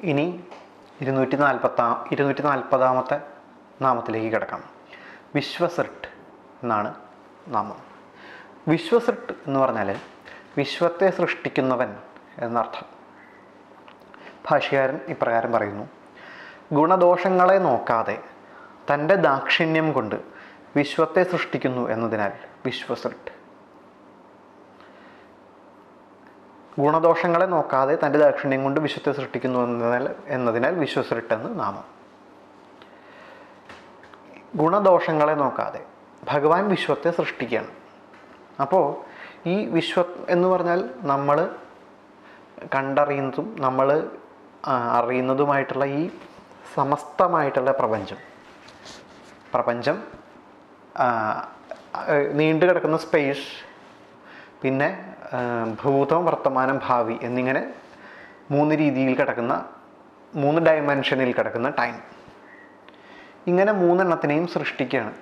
ഇനി ഇരുന്നൂറ്റി നാൽപ്പത്താ ഇരുന്നൂറ്റി നാൽപ്പതാമത്തെ നാമത്തിലേക്ക് കിടക്കാം. വിശ്വസൃട്ട് എന്നാണ് നാമം. വിശ്വസൃട്ട് എന്ന് പറഞ്ഞാൽ വിശ്വത്തെ സൃഷ്ടിക്കുന്നവൻ എന്നർത്ഥം. ഭാഷകാരൻ ഇപ്രകാരം പറയുന്നു. ഗുണദോഷങ്ങളെ നോക്കാതെ തന്റെ ദാക്ഷിണ്യം കൊണ്ട് വിശ്വത്തെ സൃഷ്ടിക്കുന്നു എന്നതിനാൽ വിശ്വസൃട്ട്. ഗുണദോഷങ്ങളെ നോക്കാതെ തന്റെ ദാക്ഷിണ്യം കൊണ്ട് വിശ്വത്തെ സൃഷ്ടിക്കുന്നു എന്നതിനാൽ എന്നതിനാൽ വിശ്വസൃട്ടെന്ന് നാമം. ഗുണദോഷങ്ങളെ നോക്കാതെ ഭഗവാൻ വിശ്വത്തെ സൃഷ്ടിക്കുകയാണ് അപ്പോൾ ഈ വിശ്വ എന്ന് പറഞ്ഞാൽ നമ്മൾ കണ്ടറിയുന്നതും നമ്മൾ അറിയുന്നതുമായിട്ടുള്ള ഈ സമസ്തമായിട്ടുള്ള പ്രപഞ്ചം. പ്രപഞ്ചം നീണ്ടു കിടക്കുന്ന സ്പേസ് പിന്നെ ഭൂതം വർത്തമാനം ഭാവി എന്നിങ്ങനെ മൂന്ന് രീതിയിൽ കിടക്കുന്ന മൂന്ന് ഡയമെൻഷനിൽ കിടക്കുന്ന ടൈം ഇങ്ങനെ മൂന്നെണ്ണത്തിനെയും സൃഷ്ടിക്കുകയാണ്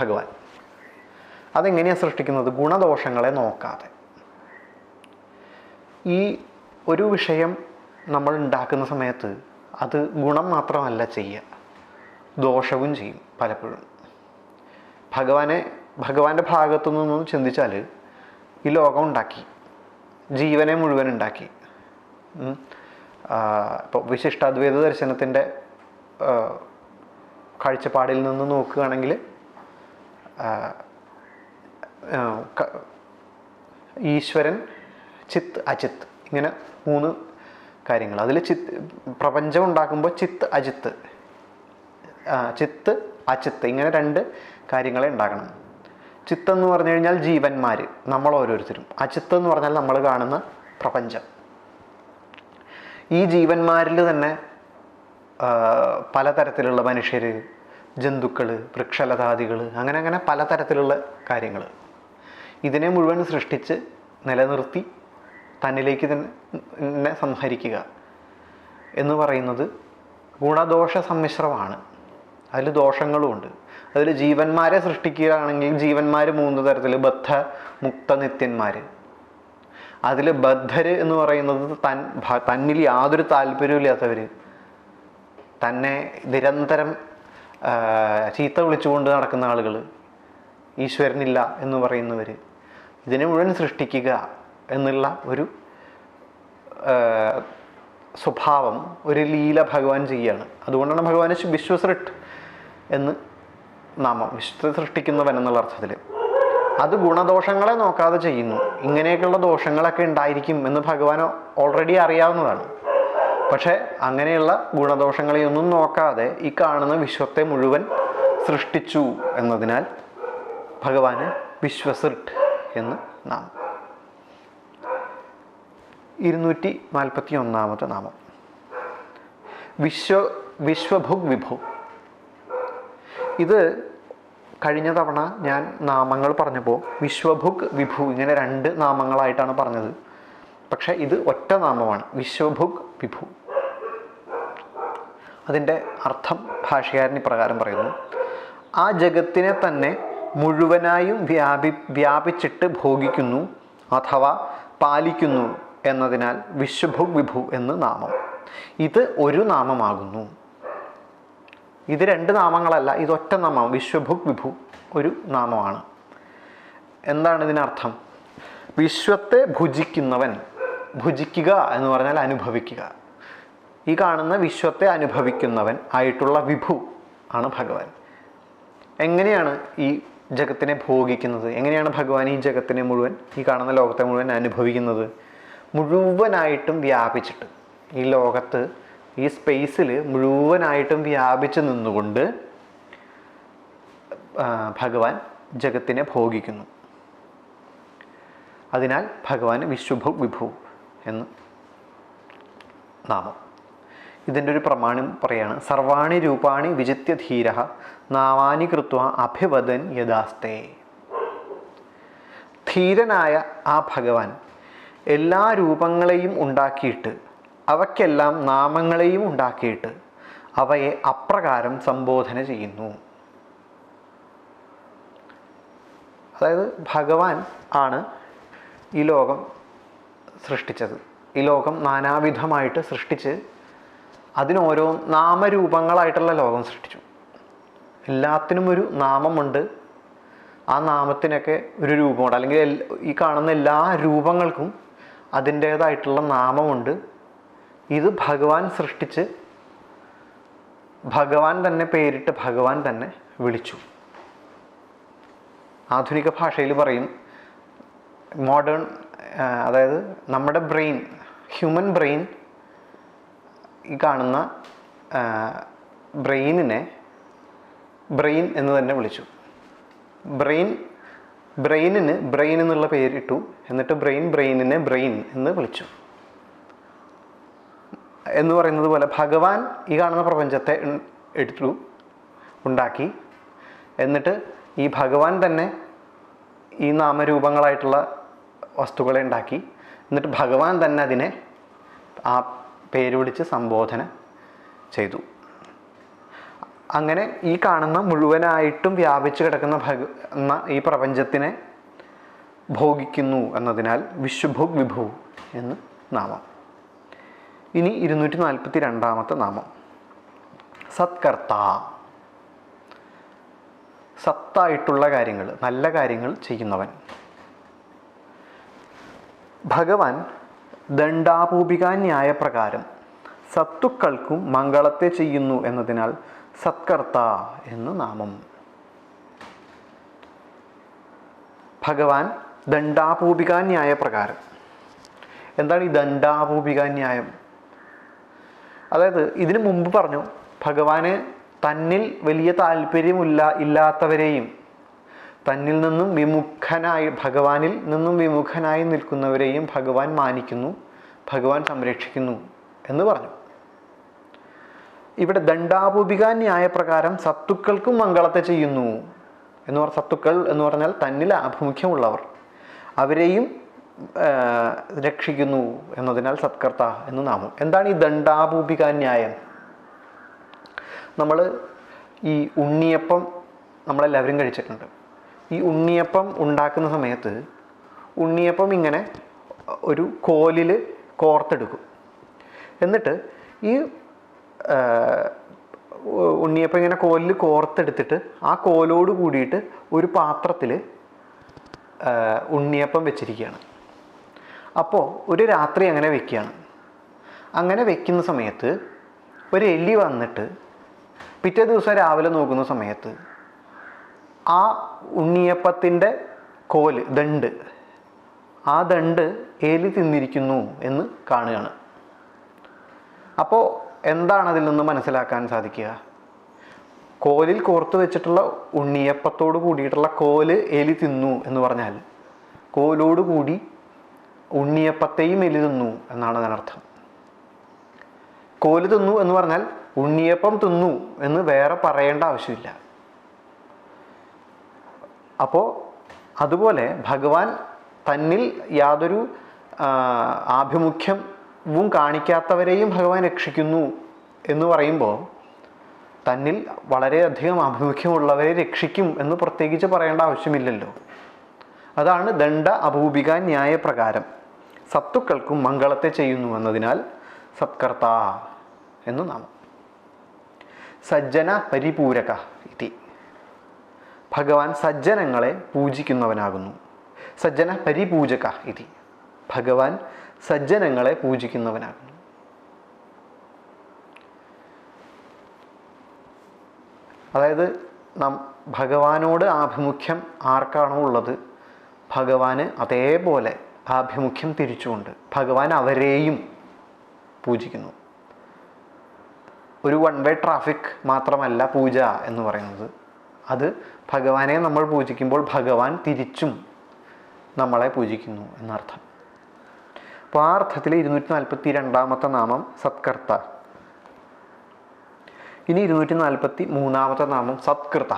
ഭഗവാൻ. അതെങ്ങനെയാണ് സൃഷ്ടിക്കുന്നത്? ഗുണദോഷങ്ങളെ നോക്കാതെ. ഈ ഒരു വിഷയം നമ്മൾ ഉണ്ടാക്കുന്ന സമയത്ത് അത് ഗുണം മാത്രമല്ല ചെയ്യുക. ദോഷവും ചെയ്യും പലപ്പോഴും. ഭഗവാനെ ഭഗവാന്റെ ഭാഗത്തു നിന്നും ചിന്തിച്ചാൽ ഈ ലോകം ഉണ്ടാക്കി. ജീവനെ മുഴുവൻ ഉണ്ടാക്കി. ഇപ്പോൾ വിശിഷ്ടാദ്വൈത ദർശനത്തിന്റെ കാഴ്ചപ്പാടിൽ നിന്ന് നോക്കുകയാണെങ്കിൽ ഈശ്വരൻ ചിത്ത് അജിത്ത് ഇങ്ങനെ മൂന്ന് കാര്യങ്ങൾ. അതിൽ ചിത്ത് പ്രപഞ്ചം ഉണ്ടാക്കുമ്പോൾ ചിത്ത് അജിത്ത്. ചിത്ത് അചിത്ത് ഇങ്ങനെ രണ്ട് കാര്യങ്ങളെ ഉണ്ടാക്കണം. ചിത്ത് എന്ന് പറഞ്ഞു കഴിഞ്ഞാൽ ജീവന്മാർ നമ്മൾ ഓരോരുത്തരും. അചിത്തം എന്ന് പറഞ്ഞാൽ നമ്മൾ കാണുന്ന പ്രപഞ്ചം. ഈ ജീവന്മാരിൽ തന്നെ പലതരത്തിലുള്ള മനുഷ്യർ ജന്തുക്കൾ വൃക്ഷലതാദികൾ അങ്ങനെ അങ്ങനെ പലതരത്തിലുള്ള കാര്യങ്ങൾ ഇതിനെ മുഴുവൻ സൃഷ്ടിച്ച് നിലനിർത്തി തന്നിലേക്ക് തന്നെ സംഹരിക്കുക എന്ന് പറയുന്നത് ഗുണദോഷ സമ്മിശ്രമാണ് അതിൽ ദോഷങ്ങളുമുണ്ട്. അതിൽ ജീവന്മാരെ സൃഷ്ടിക്കുകയാണെങ്കിൽ ജീവന്മാർ മൂന്ന് തരത്തിൽ ബദ്ധ മുക്ത നിത്യന്മാർ അതിൽ ബദ്ധർ എന്ന് പറയുന്നത് തൻ തന്നിൽ യാതൊരു താല്പര്യമില്ലാത്തവർ തന്നെ നിരന്തരം ചീത്ത വിളിച്ചുകൊണ്ട് നടക്കുന്ന ആളുകൾ ഈശ്വരനില്ല എന്ന് പറയുന്നവർ ഇതിനെ മുഴുവൻ സൃഷ്ടിക്കുക എന്നുള്ള ഒരു സ്വഭാവം ഒരു ലീല ഭഗവാൻ ചെയ്യുകയാണ് അതുകൊണ്ടാണ് ഭഗവാൻ വിശ്വസൃട്ട് എന്ന് നാമം വിശുദ്ധ സൃഷ്ടിക്കുന്നവൻ എന്നുള്ള അർത്ഥത്തിൽ. അത് ഗുണദോഷങ്ങളെ നോക്കാതെ ചെയ്യുന്നു. ഇങ്ങനെയൊക്കെയുള്ള ദോഷങ്ങളൊക്കെ ഉണ്ടായിരിക്കും എന്ന് ഭഗവാൻ ഓൾറെഡി അറിയാവുന്നതാണ്. പക്ഷേ അങ്ങനെയുള്ള ഗുണദോഷങ്ങളെയൊന്നും നോക്കാതെ ഈ കാണുന്ന വിശ്വത്തെ മുഴുവൻ സൃഷ്ടിച്ചു എന്നതിനാൽ ഭഗവാന് വിശ്വസൃട്ട് എന്ന് നാം ഇരുന്നൂറ്റി നാൽപ്പത്തി ഒന്നാമത്തെ നാമം. വിശ്വ വിശ്വഭുഗ് വിഭു ഇത് കഴിഞ്ഞ തവണ ഞാൻ നാമങ്ങൾ പറഞ്ഞപ്പോൾ വിശ്വഭുക് വിഭു ഇങ്ങനെ രണ്ട് നാമങ്ങളായിട്ടാണ് പറഞ്ഞത്. പക്ഷെ ഇത് ഒറ്റ നാമമാണ്. വിശ്വഭുക് വിഭു. അതിന്റെ അർത്ഥം ഭാഷകാരൻ ഇപ്രകാരം പറയുന്നു. ആ ജഗത്തിനെ തന്നെ മുഴുവനായും വ്യാപി വ്യാപിച്ചിട്ട് ഭോഗിക്കുന്നു അഥവാ പാലിക്കുന്നു എന്നതിനാൽ വിശ്വഭുഗ് വിഭു എന്ന് നാമം. ഇത് ഒരു നാമമാകുന്നു. ഇത് രണ്ട് നാമങ്ങളല്ല ഇതൊറ്റ നാമം വിശ്വഭുക് വിഭു ഒരു നാമമാണ്. എന്താണ് ഇതിനർത്ഥം? വിശ്വത്തെ ഭുജിക്കുന്നവൻ ഭുജിക്കുക എന്ന് പറഞ്ഞാൽ അനുഭവിക്കുക. ഈ കാണുന്ന വിശ്വത്തെ അനുഭവിക്കുന്നവൻ ആയിട്ടുള്ള വിഭു ആണ് ഭഗവാൻ. എങ്ങനെയാണ് ഈ ജഗത്തിനെ ഭോഗിക്കുന്നത്? എങ്ങനെയാണ് ഭഗവാൻ ഈ ജഗത്തിനെ മുഴുവൻ ഈ കാണുന്ന ലോകത്തെ മുഴുവൻ അനുഭവിക്കുന്നത്? മുഴുവനായിട്ടും വ്യാപിച്ചിട്ട്. ഈ ലോകത്ത് ഈ സ്പേസിൽ മുഴുവനായിട്ടും വ്യാപിച്ചു നിന്നുകൊണ്ട് ഭഗവാൻ ജഗത്തിനെ ഭോഗിക്കുന്നു. അതിനാൽ ഭഗവാൻ വിശ്വഭു വിഭു എന്ന് നാമം. ഇതിന്റെ ഒരു പ്രമാണം പറയാണ് സർവാണി രൂപാണി വിജിത്യ ധീര നാമാനി കൃത്വ അഭിവദൻ യഥാസ്തേ ധീരനായ ആ ഭഗവാൻ എല്ലാ രൂപങ്ങളെയും ഉണ്ടാക്കിയിട്ട് അവയ്ക്കെല്ലാം നാമങ്ങളെയും ഉണ്ടാക്കിയിട്ട് അവയെ അപ്രകാരം സംബോധന ചെയ്യുന്നു. അതായത് ഭഗവാൻ ആണ് ഈ ലോകം സൃഷ്ടിച്ചത്. ഈ ലോകം നാനാവിധമായിട്ട് സൃഷ്ടിച്ച് അതിനോരോ നാമരൂപങ്ങളായിട്ടുള്ള ലോകം സൃഷ്ടിച്ചു. എല്ലാത്തിനും ഒരു നാമമുണ്ട്. ആ നാമത്തിനൊക്കെ ഒരു രൂപമുണ്ട്. അല്ലെങ്കിൽ ഈ കാണുന്ന എല്ലാ രൂപങ്ങൾക്കും അതിന്റേതായിട്ടുള്ള നാമമുണ്ട്. ഇത് ഭഗവാൻ സൃഷ്ടിച്ച് ഭഗവാൻ തന്നെ പേരിട്ട് ഭഗവാൻ തന്നെ വിളിച്ചു. ആധുനിക ഭാഷയിൽ പറയും മോഡേൺ അതായത് നമ്മുടെ ബ്രെയിൻ ഹ്യൂമൻ ബ്രെയിൻ ഈ കാണുന്ന ബ്രെയിനിനെ ബ്രെയിൻ എന്ന് തന്നെ വിളിച്ചു. ബ്രെയിൻ ബ്രെയിനിന് ബ്രെയിൻ എന്നുള്ള പേരിട്ടു എന്നിട്ട് ബ്രെയിൻ ബ്രെയിനിനെ ബ്രെയിൻ എന്ന് വിളിച്ചു. എന്ന് പറയുന്നത് പോലെ ഭഗവാൻ ഈ കാണുന്ന പ്രപഞ്ചത്തെ എടുത്തു ഉണ്ടാക്കി. എന്നിട്ട് ഈ ഭഗവാൻ തന്നെ ഈ നാമരൂപങ്ങളായിട്ടുള്ള വസ്തുക്കളെ ഉണ്ടാക്കി. എന്നിട്ട് ഭഗവാൻ തന്നെ അതിനെ ആ പേര് വിളിച്ച് സംബോധന ചെയ്തു. അങ്ങനെ ഈ കാണുന്ന മുഴുവനായിട്ടും വ്യാപിച്ചു കിടക്കുന്ന ഭഗ ഈ പ്രപഞ്ചത്തിനെ ഭോഗിക്കുന്നു എന്നതിനാൽ വിശ്വഭോഗ് വിഭു എന്ന് നാമം. ഇനി ഇരുന്നൂറ്റി നാൽപ്പത്തി രണ്ടാമത്തെ നാമം. സത്കർത്ത. സത്തായിട്ടുള്ള കാര്യങ്ങൾ നല്ല കാര്യങ്ങൾ ചെയ്യുന്നവൻ. ഭഗവാൻ ദണ്ഡാപൂപിക ന്യായപ്രകാരം സത്തുക്കൾക്കും മംഗളത്തെ ചെയ്യുന്നു എന്നതിനാൽ സത്കർത്ത എന്ന് നാമം. ഭഗവാൻ ദണ്ഡാപൂപിക ന്യായപ്രകാരം എന്താണ് ഈ ദണ്ഡാപൂപിക ന്യായം അതായത് ഇതിനു മുമ്പ് പറഞ്ഞു ഭഗവാന് തന്നിൽ വലിയ താല്പര്യമില്ല ഇല്ലാത്തവരെയും തന്നിൽ നിന്നും വിമുഖനായി ഭഗവാനിൽ നിന്നും വിമുഖനായി നിൽക്കുന്നവരെയും ഭഗവാൻ മാനിക്കുന്നു ഭഗവാൻ സംരക്ഷിക്കുന്നു എന്ന് പറഞ്ഞു. ഇവിടെ ദണ്ഡാപൂപിക ന്യായപ്രകാരം സത്തുക്കൾക്കും മംഗളത്തെ ചെയ്യുന്നു എന്ന് പറഞ്ഞ സത്തുക്കൾ എന്ന് പറഞ്ഞാൽ തന്നിൽ ആഭിമുഖ്യമുള്ളവർ. അവരെയും രക്ഷിക്കുന്നു എന്നതിനാൽ സത്കർത്ത എന്ന് നാമം. എന്താണ് ഈ ദണ്ഡാഭൂപിക ന്യായം നമ്മൾ ഈ ഉണ്ണിയപ്പം നമ്മളെല്ലാവരും കഴിച്ചിട്ടുണ്ട്. ഈ ഉണ്ണിയപ്പം ഉണ്ടാക്കുന്ന സമയത്ത് ഉണ്ണിയപ്പം ഇങ്ങനെ ഒരു കോലിൽ കോർത്തെടുക്കും. എന്നിട്ട് ഈ ഉണ്ണിയപ്പം ഇങ്ങനെ കോലിൽ കോർത്തെടുത്തിട്ട് ആ കോലോട് കൂടിയിട്ട് ഒരു പാത്രത്തിൽ ഉണ്ണിയപ്പം വെച്ചിരിക്കുകയാണ്. അപ്പോൾ ഒരു രാത്രി അങ്ങനെ വെക്കുകയാണ് അങ്ങനെ വെക്കുന്ന സമയത്ത് ഒരു എലി വന്നിട്ട് പിറ്റേ ദിവസം രാവിലെ നോക്കുന്ന സമയത്ത് ആ ഉണ്ണിയപ്പത്തിന്റെ കോൽ ദണ്ട് ആ ദണ്ട് എലി തിന്നിരിക്കുന്നു എന്ന് കാണുകയാണ്. അപ്പോൾ എന്താണ് അതിൽ നിന്ന് മനസ്സിലാക്കാൻ സാധിക്കുക? കോലിൽ കോർത്ത് വെച്ചിട്ടുള്ള ഉണ്ണിയപ്പത്തോട് കൂടിയിട്ടുള്ള കോൽ എലി തിന്നു എന്ന് പറഞ്ഞാൽ കോലോട് കൂടി ഉണ്ണിയപ്പത്തെയും എലി തിന്നു എന്നാണ് അതിനർത്ഥം. കോൽ തിന്നു എന്ന് പറഞ്ഞാൽ ഉണ്ണിയപ്പം തിന്നു എന്ന് വേറെ പറയേണ്ട ആവശ്യമില്ല. അപ്പോൾ അതുപോലെ ഭഗവാൻ തന്നിൽ യാതൊരു ആഭിമുഖ്യവും കാണിക്കാത്തവരെയും ഭഗവാൻ രക്ഷിക്കുന്നു എന്ന് പറയുമ്പോൾ തന്നിൽ വളരെയധികം ആഭിമുഖ്യമുള്ളവരെ രക്ഷിക്കും എന്ന് പ്രത്യേകിച്ച് പറയേണ്ട ആവശ്യമില്ലല്ലോ. അതാണ് ദണ്ഡ അഭൂപിക ന്യായപ്രകാരം. സത്തുക്കൾക്കും മംഗളത്തെ ചെയ്യുന്നു എന്നതിനാൽ സത്കർത്ത എന്നു നാമം. സജ്ജന പരിപൂരക ഇതി. ഭഗവാൻ സജ്ജനങ്ങളെ പൂജിക്കുന്നവനാകുന്നു. സജ്ജന പരിപൂജക ഇതി. ഭഗവാൻ സജ്ജനങ്ങളെ പൂജിക്കുന്നവനാകുന്നു. അതായത് നാം ഭഗവാനോട് ആഭിമുഖ്യം ആർക്കാണോ ഉള്ളത്? ഭഗവാന് അതേപോലെ ആഭിമുഖ്യം തിരിച്ചുകൊണ്ട് ഭഗവാൻ അവരെയും പൂജിക്കുന്നു. ഒരു വൺ വേ ട്രാഫിക് മാത്രമല്ല പൂജ എന്ന് പറയുന്നത്. അത് ഭഗവാനെ നമ്മൾ പൂജിക്കുമ്പോൾ ഭഗവാൻ തിരിച്ചും നമ്മളെ പൂജിക്കുന്നു എന്നർത്ഥം. അപ്പോൾ ആ അർത്ഥത്തിൽ ഇരുന്നൂറ്റി നാൽപ്പത്തി രണ്ടാമത്തെ നാമം സത്കർത്ത. ഇനി ഇരുന്നൂറ്റി നാൽപ്പത്തി മൂന്നാമത്തെ നാമം സത്കൃത.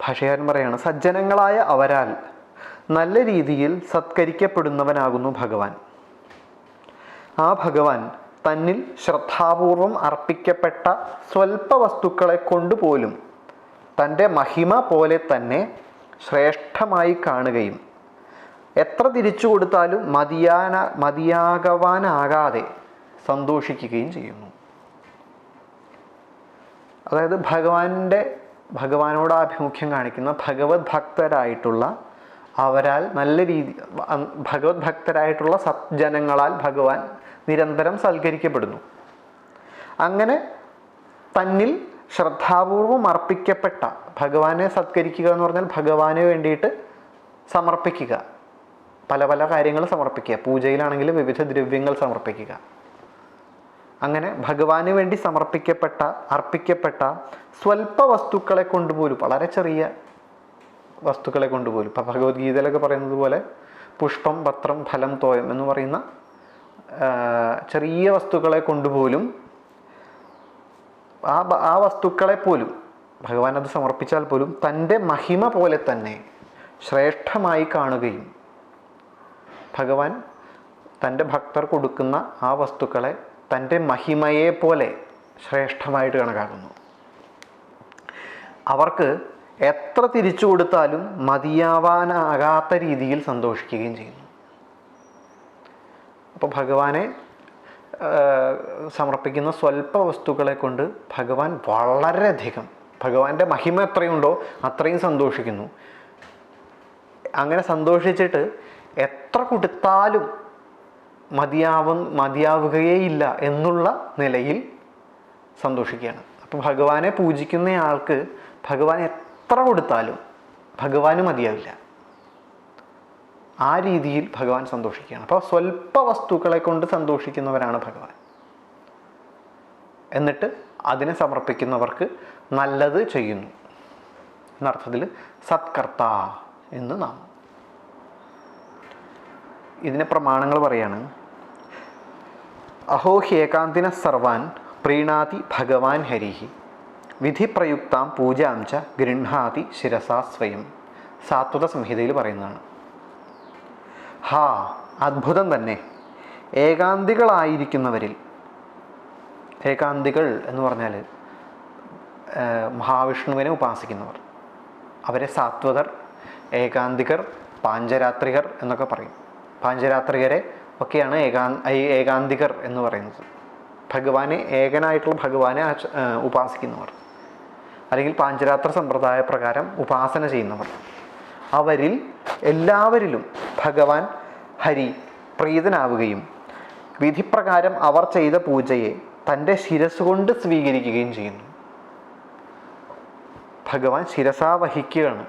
ഭാഷകാരൻ പറയാണ് സജ്ജനങ്ങളായ അവരാൽ നല്ല രീതിയിൽ സത്കരിക്കപ്പെടുന്നവനാകുന്നു ഭഗവാൻ. ആ ഭഗവാൻ തന്നിൽ ശ്രദ്ധാപൂർവം അർപ്പിക്കപ്പെട്ട സ്വൽപ്പ വസ്തുക്കളെ കൊണ്ടുപോലും തന്റെ മഹിമ പോലെ തന്നെ ശ്രേഷ്ഠമായി കാണുകയും എത്ര തിരിച്ചു കൊടുത്താലും മതിയാന മതിയാകവാനാകാതെ സന്തോഷിക്കുകയും ചെയ്യുന്നു. അതായത് ഭഗവാന്റെ ഭഗവാനോട് ആഭിമുഖ്യം കാണിക്കുന്ന ഭഗവത് ഭക്തരായിട്ടുള്ള അവരാൽ നല്ല രീതി ഭഗവത് ഭക്തരായിട്ടുള്ള സജ്ജനങ്ങളാൽ ഭഗവാൻ നിരന്തരം സൽക്കരിക്കപ്പെടുന്നു. അങ്ങനെ തന്നിൽ ശ്രദ്ധാപൂർവം അർപ്പിക്കപ്പെട്ട ഭഗവാനെ സത്കരിക്കുക എന്ന് പറഞ്ഞാൽ ഭഗവാന് വേണ്ടിയിട്ട് സമർപ്പിക്കുക. പല പല കാര്യങ്ങൾ സമർപ്പിക്കുക. പൂജയിലാണെങ്കിലും വിവിധ ദ്രവ്യങ്ങൾ സമർപ്പിക്കുക. അങ്ങനെ ഭഗവാന് വേണ്ടി സമർപ്പിക്കപ്പെട്ട അർപ്പിക്കപ്പെട്ട സ്വൽപ്പ വസ്തുക്കളെ കൊണ്ടുപോലും വളരെ ചെറിയ വസ്തുക്കളെ കൊണ്ടുപോലും ഇപ്പം ഭഗവത്ഗീതയിലൊക്കെ പറയുന്നത് പോലെ പുഷ്പം പത്രം ഫലം തോയം എന്ന് പറയുന്ന ചെറിയ വസ്തുക്കളെ കൊണ്ടുപോലും ആ ആ വസ്തുക്കളെ പോലും ഭഗവാൻ അത് സമർപ്പിച്ചാൽ പോലും തന്റെ മഹിമ പോലെ തന്നെ ശ്രേഷ്ഠമായി കാണുകയും ഭഗവാൻ തന്റെ ഭക്തർ കൊടുക്കുന്ന ആ വസ്തുക്കളെ തന്റെ മഹിമയെ പോലെ ശ്രേഷ്ഠമായിട്ട് കണക്കാക്കുന്നു. അവർക്ക് എത്ര തിരിച്ചു കൊടുത്താലും മതിയാവാനാകാത്ത രീതിയിൽ സന്തോഷിക്കുകയും ചെയ്യുന്നു. അപ്പോൾ ഭഗവാനെ സമർപ്പിക്കുന്ന സ്വല്പ വസ്തുക്കളെ കൊണ്ട് ഭഗവാൻ വളരെയധികം ഭഗവാന്റെ മഹിമ എത്രയുണ്ടോ അത്രയും സന്തോഷിക്കുന്നു. അങ്ങനെ സന്തോഷിച്ചിട്ട് എത്ര കൊടുത്താലും മതിയാവും മതിയാവുകയേയില്ല എന്നുള്ള നിലയിൽ സന്തോഷിക്കുകയാണ്. അപ്പോൾ ഭഗവാനെ പൂജിക്കുന്നയാൾക്ക് ഭഗവാൻ എത്ര കൊടുത്താലും ഭഗവാന് മതിയാവില്ല. ആ രീതിയിൽ ഭഗവാൻ സന്തോഷിക്കുകയാണ്. അപ്പോൾ സ്വല്പ വസ്തുക്കളെ കൊണ്ട് സന്തോഷിക്കുന്നവരാണ് ഭഗവാൻ. എന്നിട്ട് അതിനെ സമർപ്പിക്കുന്നവർക്ക് നല്ലത് ചെയ്യുന്നു. എന്നർത്ഥത്തിൽ സത്കർത്ത എന്ന് നാം ഇതിനെ പ്രമാണങ്ങൾ പറയാണ്. അഹോ ഹേകാന്തിന സർവാൻ പ്രീണാതി ഭഗവാൻ ഹരിഹി വിധിപ്രയുക്താം പൂജാം ച ഗൃഹാതി ശിരസാ സ്വയം സാത്വത സംഹിതയിൽ പറയുന്നതാണ്. ഹാ അത്ഭുതം തന്നെ. ഏകാന്തികളായിരിക്കുന്നവരിൽ ഏകാന്തികൾ എന്ന് പറഞ്ഞാൽ മഹാവിഷ്ണുവിനെ ഉപാസിക്കുന്നവർ. അവരെ സാത്വതർ ഏകാന്തികർ പാഞ്ചരാത്രികർ എന്നൊക്കെ പറയും. പാഞ്ചരാത്രികരെ ഒക്കെയാണ് ഏകാ ഏകാന്തികർ എന്ന് പറയുന്നത്. ഭഗവാനെ ഏകനായിട്ടുള്ള ഭഗവാനെ ഉപാസിക്കുന്നവർ. അല്ലെങ്കിൽ പാഞ്ചരാത്ര സമ്പ്രദായ പ്രകാരം ഉപാസന ചെയ്യുന്നവർ. അവരിൽ എല്ലാവരിലും ഭഗവാൻ ഹരി പ്രീതനാവുകയും വിധിപ്രകാരം അവർ ചെയ്ത പൂജയെ തന്റെ ശിരസ് കൊണ്ട് സ്വീകരിക്കുകയും ചെയ്യുന്നു. ഭഗവാൻ ശിരസാ വഹിക്കുകയാണ്.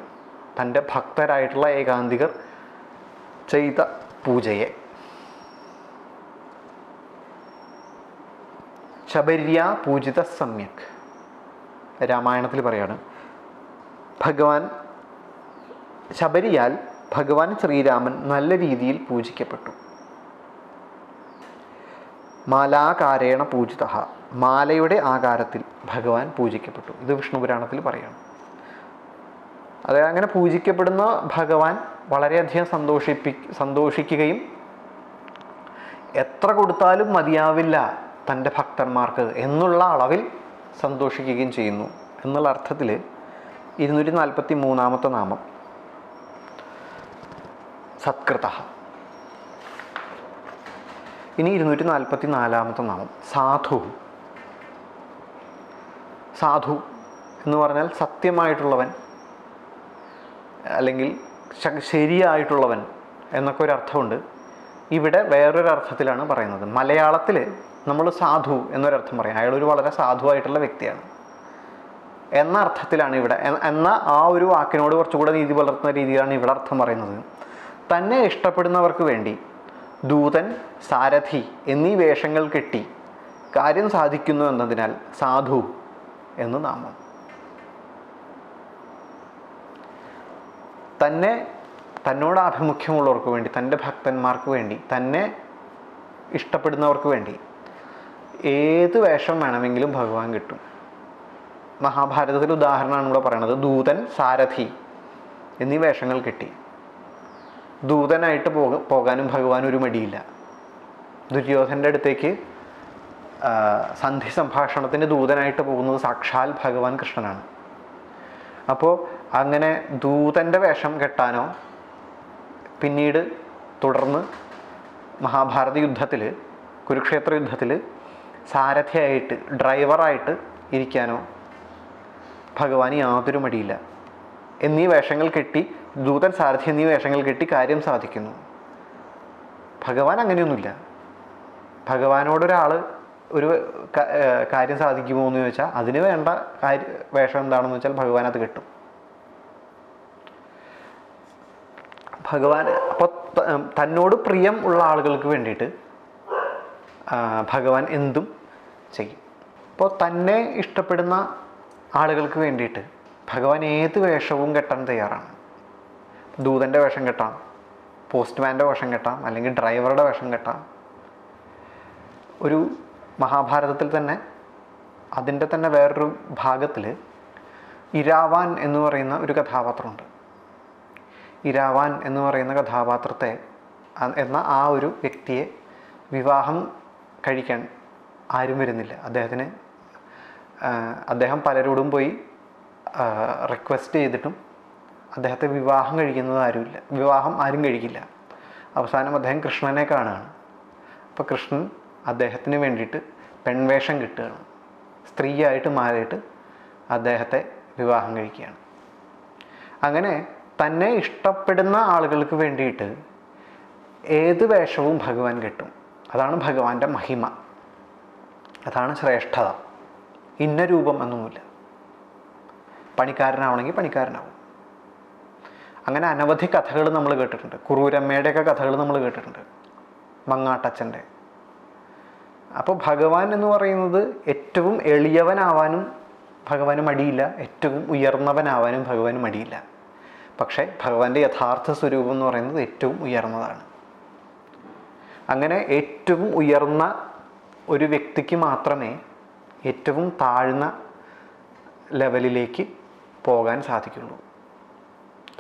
തന്റെ ഭക്തരായിട്ടുള്ള ഏകാന്തികർ ചെയ്ത പൂജയെ. ശബര്യ പൂജിത സമ്യക്. രാമായണത്തിൽ പറയാണ് ഭഗവാൻ ശബരിയാൽ ഭഗവാൻ ശ്രീരാമൻ നല്ല രീതിയിൽ പൂജിക്കപ്പെട്ടു. മാലാകാരേണ പൂജിത. മാലയുടെ ആകാരത്തിൽ ഭഗവാൻ പൂജിക്കപ്പെട്ടു. ഇത് വിഷ്ണുപുരാണത്തിൽ പറയാണ്. അതായത് അങ്ങനെ പൂജിക്കപ്പെടുന്ന ഭഗവാൻ വളരെയധികം സന്തോഷിപ്പി സന്തോഷിക്കുകയും എത്ര കൊടുത്താലും മതിയാവില്ല തന്റെ ഭക്തന്മാർക്ക് എന്നുള്ള അളവിൽ സന്തോഷിക്കുകയും ചെയ്യുന്നു എന്നുള്ള അർത്ഥത്തിൽ ഇരുന്നൂറ്റി നാൽപ്പത്തി മൂന്നാമത്തെ നാമം. സത്കൃത. ഇനി ഇരുന്നൂറ്റി നാൽപ്പത്തി നാലാമത്തെ നാമം. സാധു. സാധു എന്ന് പറഞ്ഞാൽ സത്യമായിട്ടുള്ളവൻ അല്ലെങ്കിൽ ശരിയായിട്ടുള്ളവൻ എന്നൊക്കെ ഒരു അർത്ഥമുണ്ട്. ഇവിടെ വേറൊരു അർത്ഥത്തിലാണ് പറയുന്നത്. മലയാളത്തിൽ നമ്മൾ സാധു എന്നൊരർത്ഥം പറയും. അയാളൊരു വളരെ സാധുവായിട്ടുള്ള വ്യക്തിയാണ്. എന്ന അർത്ഥത്തിലാണ് ഇവിടെ എന്ന ആ ഒരു വാക്കിനോട് കുറച്ചുകൂടെ നീതി പുലർത്തുന്ന രീതിയിലാണ് ഇവിടെ അർത്ഥം പറയുന്നത്. തന്നെ ഇഷ്ടപ്പെടുന്നവർക്ക് വേണ്ടി ദൂതൻ സാരഥി എന്നീ വേഷങ്ങൾ കെട്ടി കാര്യം സാധിക്കുന്നു എന്നതിനാൽ സാധു എന്ന് നാമം. തന്നെ തന്നോട് ആഭിമുഖ്യമുള്ളവർക്ക് വേണ്ടി തന്റെ ഭക്തന്മാർക്ക് വേണ്ടി തന്നെ ഇഷ്ടപ്പെടുന്നവർക്ക് വേണ്ടി ഏത് വേഷം വേണമെങ്കിലും ഭഗവാൻ കിട്ടും. മഹാഭാരതത്തിൽ ഉദാഹരണമാണ് ഇവിടെ പറയുന്നത് ദൂതൻ സാരഥി എന്നീ വേഷങ്ങൾ കിട്ടി. ദൂതനായിട്ട് പോക പോകാനും ഭഗവാൻ ഒരു മടിയില്ല. ദുര്യോധന്റെ അടുത്തേക്ക് സന്ധി സംഭാഷണത്തിന് ദൂതനായിട്ട് പോകുന്നത് സാക്ഷാൽ ഭഗവാൻ കൃഷ്ണനാണ്. അപ്പോൾ അങ്ങനെ ദൂതന്റെ വേഷം കെട്ടാനോ പിന്നീട് തുടർന്ന് മഹാഭാരത യുദ്ധത്തിൽ കുരുക്ഷേത്ര യുദ്ധത്തിൽ സാരഥിയായിട്ട് ഡ്രൈവറായിട്ട് ഇരിക്കാനോ ഭഗവാൻ യാതൊരു മടിയില്ല. എന്നീ വേഷങ്ങൾ കെട്ടി ദൂതൻ സാരഥി എന്നീ വേഷങ്ങൾ കെട്ടി കാര്യം സാധിക്കുന്നു. ഭഗവാൻ അങ്ങനെയൊന്നുമില്ല. ഭഗവാനോടൊരാൾ ഒരു കാര്യം സാധിക്കുമോ എന്ന് ചോദിച്ചാൽ അതിന് വേണ്ട കാര്യ വേഷം എന്താണെന്ന് വെച്ചാൽ ഭഗവാൻ അത് കിട്ടും. ഭഗവാൻ അപ്പോൾ തന്നോട് പ്രിയം ഉള്ള ആളുകൾക്ക് വേണ്ടിയിട്ട് ഭഗവാൻ എന്തും ചെയ്യും. അപ്പോൾ തന്നെ ഇഷ്ടപ്പെടുന്ന ആളുകൾക്ക് വേണ്ടിയിട്ട് ഭഗവാൻ ഏത് വേഷവും കെട്ടാൻ തയ്യാറാണ്. ദൂതന്റെ വേഷം കെട്ടാം പോസ്റ്റ്മാന്റെ വേഷം കെട്ടാം അല്ലെങ്കിൽ ഡ്രൈവറുടെ വേഷം കെട്ടാം. ഒരു മഹാഭാരതത്തിൽ തന്നെ അതിന്റെ തന്നെ വേറൊരു ഭാഗത്തിൽ ഇരാവാൻ എന്ന് പറയുന്ന ഒരു കഥാപാത്രമുണ്ട്. ഇരാവാൻ എന്ന് പറയുന്ന കഥാപാത്രത്തെ എന്ന ആ ഒരു വ്യക്തിയെ വിവാഹം കഴിക്കാൻ ആരും വരുന്നില്ല. അദ്ദേഹത്തിന് അദ്ദേഹം പലരോടും പോയി റിക്വസ്റ്റ് ചെയ്തിട്ടും അദ്ദേഹത്തെ വിവാഹം കഴിക്കുന്നത് ആരുമില്ല. വിവാഹം ആരും കഴിക്കില്ല. അവസാനം അദ്ദേഹം കൃഷ്ണനെ കാണുകയാണ്. അപ്പോൾ കൃഷ്ണൻ അദ്ദേഹത്തിന് വേണ്ടിയിട്ട് പെൺവേഷം കിട്ടുകയാണ്. സ്ത്രീയായിട്ട് മാറിയിട്ട് അദ്ദേഹത്തെ വിവാഹം കഴിക്കുകയാണ്. അങ്ങനെ തന്നെ ഇഷ്ടപ്പെടുന്ന ആളുകൾക്ക് വേണ്ടിയിട്ട് ഏത് വേഷവും ഭഗവാൻ കിട്ടും. അതാണ് ഭഗവാന്റെ മഹിമ. അതാണ് ശ്രേഷ്ഠത. ഇന്ന രൂപം എന്നൊന്നുമില്ല. പണിക്കാരനാവണമെങ്കിൽ പണിക്കാരനാവും. അങ്ങനെ അനവധി കഥകൾ നമ്മൾ കേട്ടിട്ടുണ്ട്. കുറൂരമ്മയുടെയൊക്കെ കഥകൾ നമ്മൾ കേട്ടിട്ടുണ്ട്. മങ്ങാട്ടച്ഛന്റെ. അപ്പോൾ ഭഗവാൻ എന്ന് പറയുന്നത് ഏറ്റവും എളിയവനാവാനും ഭഗവാന് മടിയില്ല. ഏറ്റവും ഉയർന്നവനാവാനും ഭഗവാന് മടിയില്ല. പക്ഷേ ഭഗവാന്റെ യഥാർത്ഥ സ്വരൂപം എന്ന് പറയുന്നത് ഏറ്റവും ഉയർന്നതാണ്. അങ്ങനെ ഏറ്റവും ഉയർന്ന ഒരു വ്യക്തിക്ക് മാത്രമേ ഏറ്റവും താഴ്ന്ന ലെവലിലേക്ക് പോകാൻ സാധിക്കുള്ളൂ.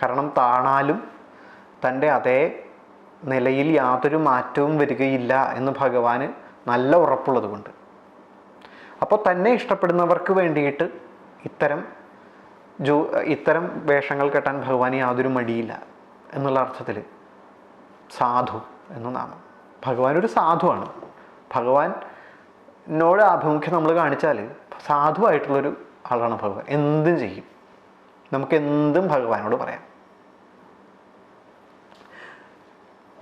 കാരണം താണാലും തന്റെ അതേ നിലയിൽ യാതൊരു മാറ്റവും വരികയില്ല എന്ന് ഭഗവാന് നല്ല ഉറപ്പുള്ളത് കൊണ്ട് അപ്പോൾ തന്നെ ഇഷ്ടപ്പെടുന്നവർക്ക് വേണ്ടിയിട്ട് ഇത്തരം ജോ ഇത്തരം വേഷങ്ങൾ കെട്ടാൻ ഭഗവാന് യാതൊരു മടിയില്ല എന്നുള്ള അർത്ഥത്തിൽ സാധു എന്ന നാമം. ഭഗവാൻ ഒരു സാധുവാണ്. ഭഗവാനോട് ആഭിമുഖ്യം നമ്മൾ കാണിച്ചാൽ സാധുവായിട്ടുള്ളൊരു ആളാണ് ഭഗവാൻ. എന്തും ചെയ്യും. നമുക്ക് എന്തും ഭഗവാനോട് പറയാം.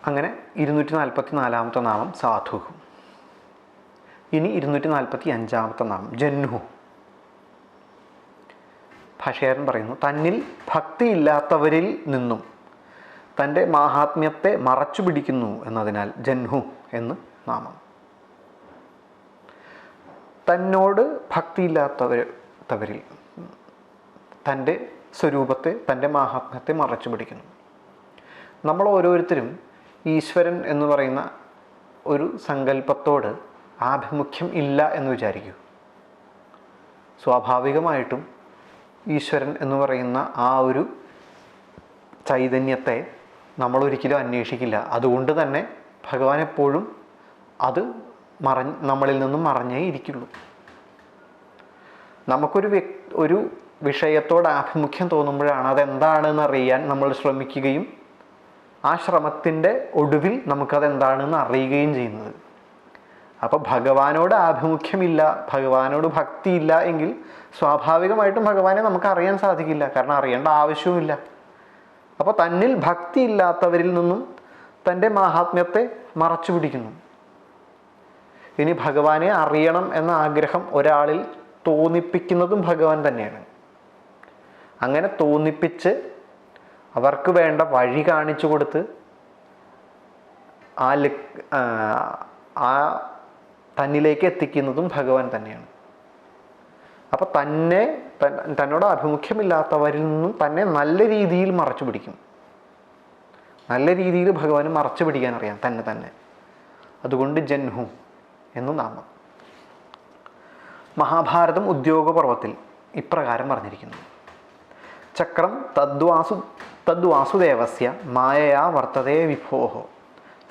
അങ്ങനെ ഇരുന്നൂറ്റി നാൽപ്പത്തി നാലാമത്തെ നാമം സാധു ഇനി ഇരുന്നൂറ്റി നാൽപ്പത്തി അഞ്ചാമത്തെ നാമം ജന്നു ഭാഷകാരൻ പറയുന്നു തന്നിൽ ഭക്തിയില്ലാത്തവരിൽ നിന്നും തന്റെ മാഹാത്മ്യത്തെ മറച്ചു പിടിക്കുന്നു എന്നതിനാൽ ജൻഹു എന്ന് നാമം. തന്നോട് ഭക്തിയില്ലാത്തവരിൽ തന്റെ സ്വരൂപത്തെ തന്റെ മാഹാത്മ്യത്തെ മറച്ചു പിടിക്കുന്നു. നമ്മൾ ഓരോരുത്തരും ഈശ്വരൻ എന്ന് പറയുന്ന ഒരു സങ്കല്പത്തോട് ആഭിമുഖ്യം ഇല്ല എന്ന് വിചാരിക്കൂ. സ്വാഭാവികമായിട്ടും ഈശ്വരൻ എന്ന് പറയുന്ന ആ ഒരു ചൈതന്യത്തെ നമ്മൾ ഒരിക്കലും അന്വേഷിക്കില്ല. അതുകൊണ്ട് തന്നെ ഭഗവാൻ എപ്പോഴും അത് മറ നമ്മളിൽ നിന്നും മറഞ്ഞേ ഇരിക്കുള്ളൂ. നമുക്കൊരു വ്യക് ഒരു വിഷയത്തോട് ആഭിമുഖ്യം തോന്നുമ്പോഴാണ് അതെന്താണെന്ന് അറിയാൻ നമ്മൾ ശ്രമിക്കുകയും ആ ശ്രമത്തിന്റെ ഒടുവിൽ നമുക്കതെന്താണെന്ന് അറിയുകയും ചെയ്യുന്നത്. അപ്പോൾ ഭഗവാനോട് ആഭിമുഖ്യമില്ല ഭഗവാനോട് ഭക്തിയില്ല എങ്കിൽ സ്വാഭാവികമായിട്ടും ഭഗവാനെ നമുക്ക് അറിയാൻ സാധിക്കില്ല കാരണം അറിയേണ്ട ആവശ്യവുമില്ല. അപ്പോൾ തന്നിൽ ഭക്തി ഇല്ലാത്തവരിൽ നിന്നും തന്റെ മാഹാത്മ്യത്തെ മറച്ചു പിടിക്കുന്നു. ഇനി ഭഗവാനെ അറിയണം എന്ന ആഗ്രഹം ഒരാളിൽ തോന്നിപ്പിക്കുന്നതും ഭഗവാൻ തന്നെയാണ്. അങ്ങനെ തോന്നിപ്പിച്ച് അവർക്ക് വേണ്ട വഴി കാണിച്ചു കൊടുത്ത് ആ ലക് ആ, ആ തന്നിലേക്ക് എത്തിക്കുന്നതും ഭഗവാൻ തന്നെയാണ്. അപ്പം തന്നെ തന്നോട് ആഭിമുഖ്യമില്ലാത്തവരിൽ നിന്നും തന്നെ നല്ല രീതിയിൽ മറച്ചു പിടിക്കും. നല്ല രീതിയിൽ ഭഗവാന് മറച്ചു പിടിക്കാൻ അറിയാം തന്നെ തന്നെ. അതുകൊണ്ട് ജൻഹു എന്ന് നാമം. മഹാഭാരതം ഉദ്യോഗപർവത്തിൽ ഇപ്രകാരം പറഞ്ഞിരിക്കുന്നു. ചക്രം തദ്വാസു തദ്വാസുദേവസ്യ മായയാ വർത്തതേ വിഭോഹോ.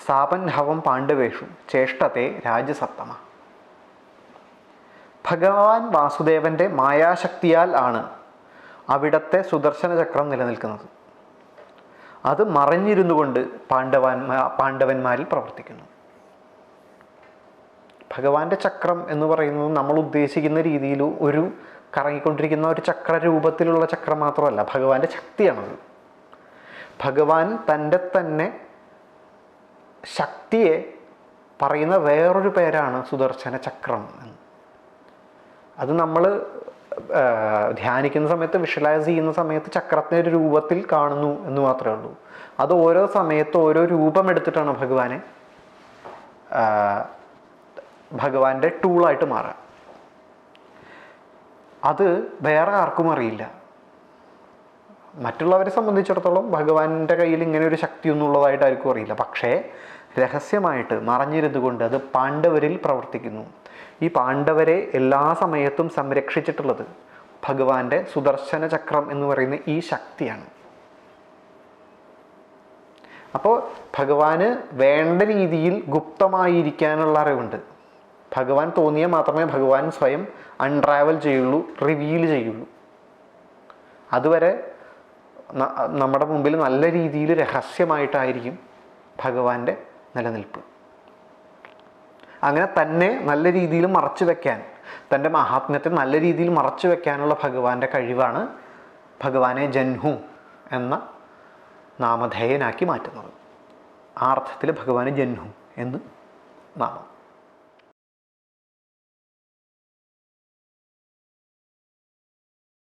സാപൻഹവം പാണ്ഡവേഷു ചേഷ്ടത്തെ രാജസത്തമ. ഭഗവാൻ വാസുദേവന്റെ മായാശക്തിയാൽ ആണ് അവിടത്തെ സുദർശന ചക്രം നിലനിൽക്കുന്നത്. അത് മറിഞ്ഞിരുന്നു കൊണ്ട് പാണ്ഡവന്മാ പാണ്ഡവന്മാരിൽ പ്രവർത്തിക്കുന്നു. ഭഗവാന്റെ ചക്രം എന്ന് പറയുന്നത് നമ്മൾ ഉദ്ദേശിക്കുന്ന രീതിയിൽ ഒരു കറങ്ങിക്കൊണ്ടിരിക്കുന്ന ഒരു ചക്ര രൂപത്തിലുള്ള ചക്രം മാത്രമല്ല ഭഗവാന്റെ ശക്തിയാണത്. ഭഗവാൻ തന്റെ തന്നെ ശക്തിയെ പറയുന്ന വേറൊരു പേരാണ് സുദർശന ചക്രം എന്ന്. അത് നമ്മൾ ധ്യാനിക്കുന്ന സമയത്ത് വിഷ്വലൈസ് ചെയ്യുന്ന സമയത്ത് ചക്രത്തിന്റെ ഒരു രൂപത്തിൽ കാണുന്നു എന്ന് മാത്രമേ ഉള്ളൂ. അത് ഓരോ സമയത്ത് ഓരോ രൂപം എടുത്തിട്ടാണ് ഭഗവാനെ ഭഗവാന്റെ ടൂളായിട്ട് മാറാം അത് വേറെ ആർക്കും അറിയില്ല. മറ്റുള്ളവരെ സംബന്ധിച്ചിടത്തോളം ഭഗവാന്റെ കയ്യിൽ ഇങ്ങനെ ഒരു ശക്തി ഒന്നുള്ളതായിട്ട് ആർക്കും അറിയില്ല. പക്ഷേ രഹസ്യമായിട്ട് മറഞ്ഞിരുന്നു കൊണ്ട് അത് പാണ്ഡവരിൽ പ്രവർത്തിക്കുന്നു. ഈ പാണ്ഡവരെ എല്ലാ സമയത്തും സംരക്ഷിച്ചിട്ടുള്ളത് ഭഗവാന്റെ സുദർശന ചക്രം എന്ന് പറയുന്ന ഈ ശക്തിയാണ്. അപ്പോൾ ഭഗവാന് വേണ്ട രീതിയിൽ ഗുപ്തമായിരിക്കാനുള്ള അറിവുണ്ട്. ഭഗവാൻ തോന്നിയാൽ മാത്രമേ ഭഗവാൻ സ്വയം അൺട്രാവൽ ചെയ്യുള്ളൂ റിവീൽ ചെയ്യുള്ളൂ. അതുവരെ നമ്മുടെ മുമ്പിൽ നല്ല രീതിയിൽ രഹസ്യമായിട്ടായിരിക്കും ഭഗവാന്റെ നിലനിൽപ്പ്. അങ്ങനെ തന്നെ നല്ല രീതിയിൽ മറച്ചു വെക്കാൻ തന്റെ മഹാത്മ്യത്തെ നല്ല രീതിയിൽ മറച്ചു വെക്കാനുള്ള ഭഗവാന്റെ കഴിവാണ് ഭഗവാനെ ജൻഹു എന്ന നാമധേയനാക്കി മാറ്റുന്നത്. ആ അർത്ഥത്തിൽ ഭഗവാന് ജൻഹു എന്ന് നാമം.